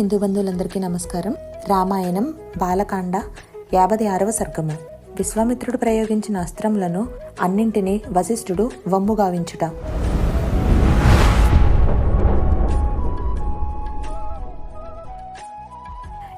హిందూ బంధువులందరికీ నమస్కారం. రామాయణం బాలకాండ యాభై ఆరవ సర్గము. విశ్వామిత్రుడు ప్రయోగించిన అస్త్రములను అన్నింటినీ వశిష్ఠుడు వమ్ముగావించుట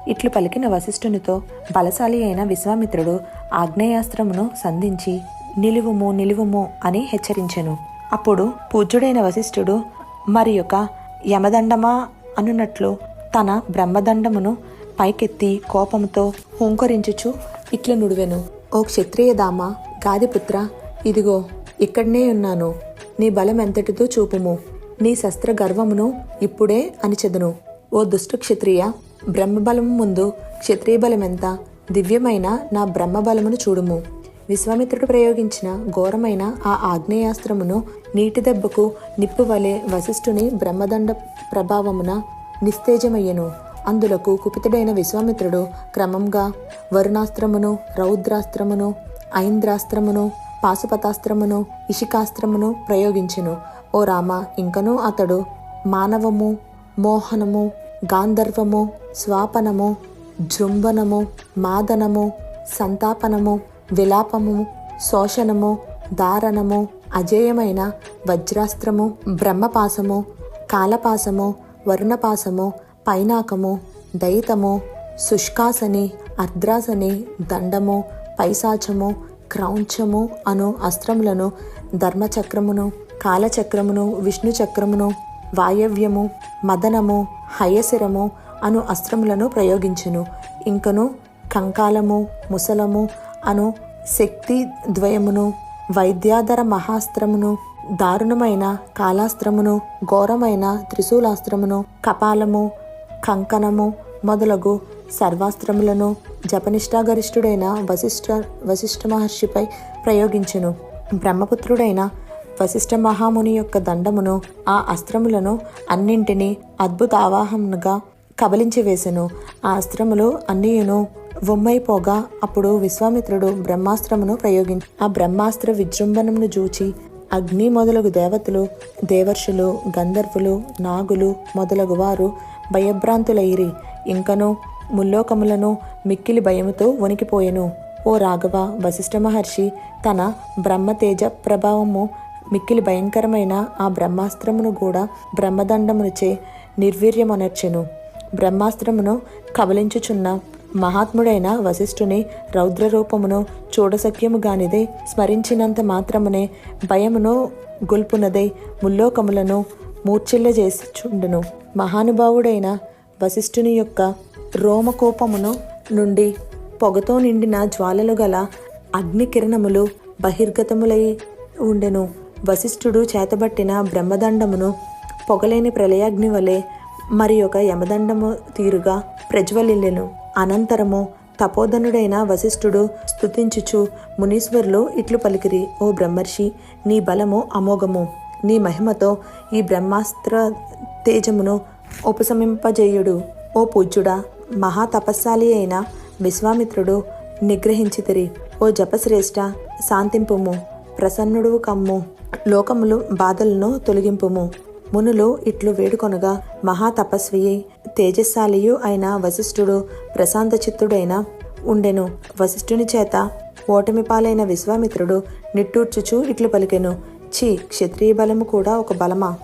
ఇట్లు పలికిన వశిష్ఠునితో బలశాలి అయిన విశ్వామిత్రుడు ఆగ్నేయాస్త్రమును సంధించి నిలువుము నిలువుము అని హెచ్చరించెను. అప్పుడు పూజ్యుడైన వశిష్ఠుడు మరి యొక్క యమదండమా? అనున్నట్లు తన బ్రహ్మదండమును పైకెత్తి కోపంతో హుంకరించుచు ఇట్లు నుడివెను. ఓ క్షత్రియ దామ గాదిపుత్ర ఇదిగో ఇక్కడనే ఉన్నాను. నీ బలం ఎంతటితో చూపుము. నీ శస్త్ర గర్వమును ఇప్పుడే అనిచెదను ఓ దుష్ట క్షత్రియ బ్రహ్మబలము ముందు క్షత్రియ బలమెంత దివ్యమైన నా బ్రహ్మబలమును చూడుము. విశ్వామిత్రుడు ప్రయోగించిన ఘోరమైన ఆ ఆగ్నేయాస్త్రమును నీటి దెబ్బకు నిప్పు వలె వశిష్ఠుని బ్రహ్మదండ ప్రభావమున నిస్తేజమయ్యను. అందులకు కుపితుడైన విశ్వామిత్రుడు క్రమంగా వరుణాస్త్రమును రౌద్రాస్త్రమును ఐంద్రాస్త్రమును పాశుపతాస్త్రమును ఇషికాస్త్రమును ప్రయోగించెను. ఓ రామ ఇంకనూ అతడు మానవము మోహనము గాంధర్వము స్వాపనము జృంభనము మాదనము సంతాపనము విలాపము శోషణము దారణము అజేయమైన వజ్రాస్త్రము బ్రహ్మపాసము కాలపాసము వరుణపాసము పైనాకము దయితము శుష్కాసని అర్ద్రాసని దండము పైశాచము క్రౌంచము అను అస్త్రములను ధర్మచక్రమును కాలచక్రమును విష్ణు చక్రమును వాయవ్యము మదనము హయశిరము అను అస్త్రములను ప్రయోగించును. ఇంకను కంకాలము ముసలము అను శక్తి ద్వయమును వైద్యాధర మహాస్త్రమును దారుణమైన కాలాస్త్రమును ఘోరమైన త్రిశూలాస్త్రమును కపాలము కంకణము మొదలగు సర్వాస్త్రములను జపనిష్టాగరిష్ఠుడైన వశిష్ఠ వశిష్ఠ మహర్షిపై ప్రయోగించును. బ్రహ్మపుత్రుడైన వశిష్ఠ మహాముని యొక్క దండమును ఆ అస్త్రములను అన్నింటినీ అద్భుత ఆవాహముగా కబలించి వేసెను ఆ అస్త్రములు అన్నియును వొమ్మైపోగా అప్పుడు విశ్వామిత్రుడు బ్రహ్మాస్త్రమును ప్రయోగించి ఆ బ్రహ్మాస్త్ర విజృంభణమును చూచి అగ్ని మొదలగు దేవతలు దేవర్షులు గంధర్వులు నాగులు మొదలగు వారు భయభ్రాంతులైరి. ఇంకను ముల్లోకములను మిక్కిలి భయముతో వణికిపోయెను. ఓ రాఘవ వశిష్ఠ మహర్షి తన బ్రహ్మతేజ ప్రభావము మిక్కిలి భయంకరమైన ఆ బ్రహ్మాస్త్రమును కూడా బ్రహ్మదండమునిచే నిర్వీర్యమనర్చెను. బ్రహ్మాస్త్రమును కబలించుచున్న మహాత్ముడైన వశిష్ఠుని రౌద్రరూపమును చూడసఖ్యము గానిదే స్మరించినంత మాత్రమునే భయమును గొల్పునదై ముల్లోకములను మూర్ఛిల్లజేసుచుండును. మహానుభావుడైన వశిష్ఠుని యొక్క రోమకోపమును నుండి పొగతో నిండిన జ్వాలలు గల అగ్ని కిరణములు బహిర్గతములై ఉండెను. వశిష్ఠుడు చేతబట్టిన బ్రహ్మదండమును పొగలేని ప్రళయాగ్ని వలె మరి ఒక యమదండము తీరుగా ప్రజ్వలిల్లెను. అనంతరము తపోధనుడైన వశిష్ఠుడు స్తుతించుచు మునీశ్వరులు ఇట్లు పలికిరి ఓ బ్రహ్మర్షి నీ బలము అమోఘము. నీ మహిమతో ఈ బ్రహ్మాస్త్ర తేజమును ఉపశమింపజేయుడు. ఓ పూజ్యుడా మహాతపస్శాలి అయిన విశ్వామిత్రుడు నిగ్రహించితిరి. ఓ జపశ్రేష్ఠ శాంతింపుము. ప్రసన్నుడు కమ్ము. లోకములు బాధలను తొలగింపుము. మునులు ఇట్లు వేడుకొనగా మహాతపస్వి తేజశాలియు అయిన వశిష్ఠుడు ప్రశాంత చిత్తుడైన ఉండెను. వశిష్ఠుని చేత ఓటమి పాలైన విశ్వామిత్రుడు నిట్టూర్చుచు ఇట్లు పలికెను. ఛీ క్షత్రియ బలము కూడా ఒక బలమా?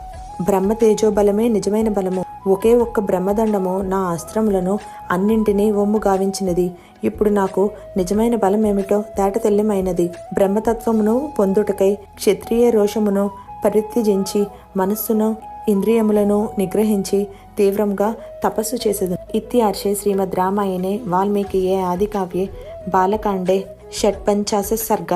బ్రహ్మ తేజోబలమే నిజమైన బలము. ఒకే ఒక్క బ్రహ్మదండము నా అస్త్రములను అన్నింటినీ ఒమ్ము గావించినది. ఇప్పుడు నాకు నిజమైన బలమేమిటో తేటతెల్లిమైనది. బ్రహ్మతత్వమును పొందుటకై క్షత్రియ రోషమును పరిత్యజించి మనస్సును ఇంద్రియములను నిగ్రహించి తీవ్రంగా తపస్సు చేసేది ఇత్యార్షే శ్రీమద్ రామాయణే వాల్మీకియే ఆదికావ్యే బాలకాండే షట్పంచాశ సర్గ.